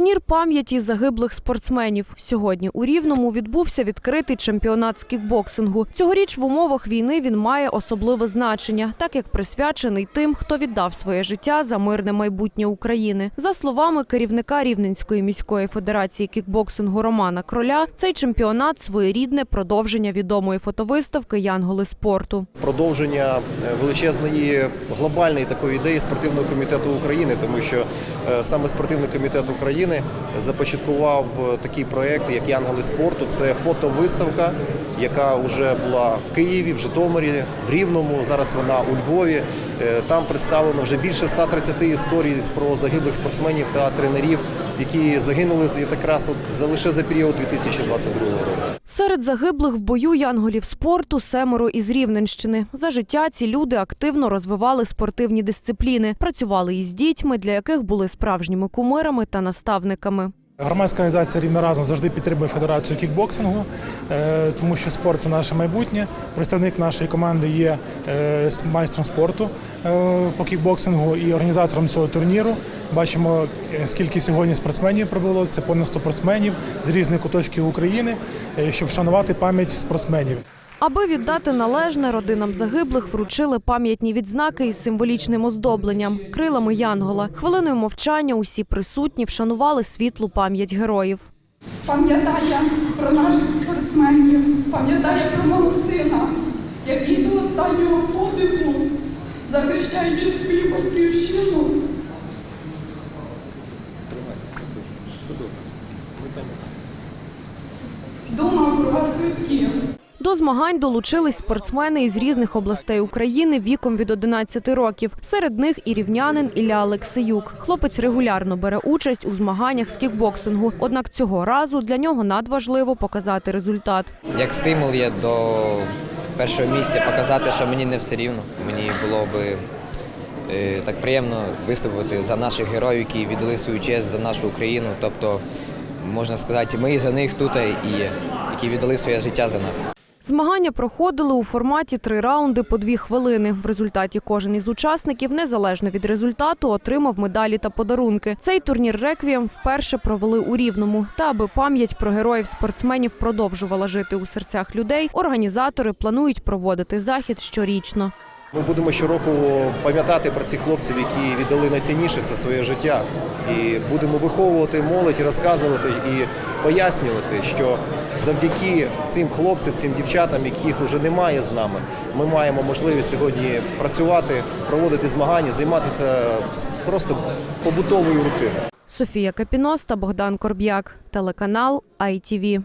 Турнір пам'яті загиблих спортсменів. Сьогодні у Рівному відбувся відкритий чемпіонат з кікбоксингу. Цьогоріч в умовах війни він має особливе значення, так як присвячений тим, хто віддав своє життя за мирне майбутнє України. За словами керівника Рівненської міської федерації кікбоксингу Романа Кроля, цей чемпіонат своєрідне продовження відомої фотовиставки Янголи спорту. продовження е, величезної глобальної такої ідеї спортивного комітету України, тому що е, саме спортивний комітет України започаткував е, такий проект, як Янголи спорту. Це фотовиставка, яка вже була в Києві, в Житомирі, в Рівному. Зараз вона у Львові. Е, Там представлено вже більше 130 історій про загиблих спортсменів та тренерів, які загинули якраз от лише за період 2022 року. Серед загиблих в бою янголів спорту семеро із Рівненщини. За життя ці люди активно розвивали спортивні дисципліни, працювали із дітьми, для яких були справжніми кумирами та наставниками. Громадська організація Рівне разом завжди підтримує федерацію кікбоксингу, е, тому що спорт це наше майбутнє. Представник нашої команди є е, майстром спорту е, по кікбоксингу і організатором цього турніру. Бачимо, скільки сьогодні спортсменів прибуло. Це понад 100 спортсменів з різних куточків України, щоб вшанувати пам'ять спортсменів. Аби віддати належне родинам загиблих, вручили пам'ятні відзнаки із символічним оздобленням крилами Янгола. Хвилиною мовчання усі присутні вшанували світлу пам'ять героїв. пам'ятає про наших спортсменів, пам'ятає про мого сина, який до останнього подиху, захищаючи свою батьківщину, думав про вас усіх. До змагань долучились спортсмени із різних областей України віком від 11 років. Серед них і рівнянин Ілля Олексіюк. Хлопець регулярно бере участь у змаганнях з кікбоксингу. Однак цього разу для нього надважливо показати результат. як стимул є до першого місця показати, що мені не все рівно. Мені було би е, так приємно виступити за наших героїв, які віддали свою честь за нашу Україну. Тобто, можна сказати, ми за них тут і які віддали своє життя за нас. Змагання проходили у форматі три раунди по дві хвилини. В результаті кожен із учасників, незалежно від результату, отримав медалі та подарунки. Цей турнір реквієм вперше провели у Рівному. Та аби пам'ять про героїв спортсменів продовжувала жити у серцях людей. Організатори планують проводити захід щорічно. Ми будемо щороку пам'ятати про цих хлопців, які віддали найцінніше це своє життя. І будемо виховувати молодь, розказувати і пояснювати, що завдяки цим хлопцям, цим дівчатам, яких вже немає з нами, ми маємо можливість сьогодні працювати, проводити змагання, займатися просто побутовою рутиною. Софія Капіноста, Богдан Корб'як, телеканал ITV.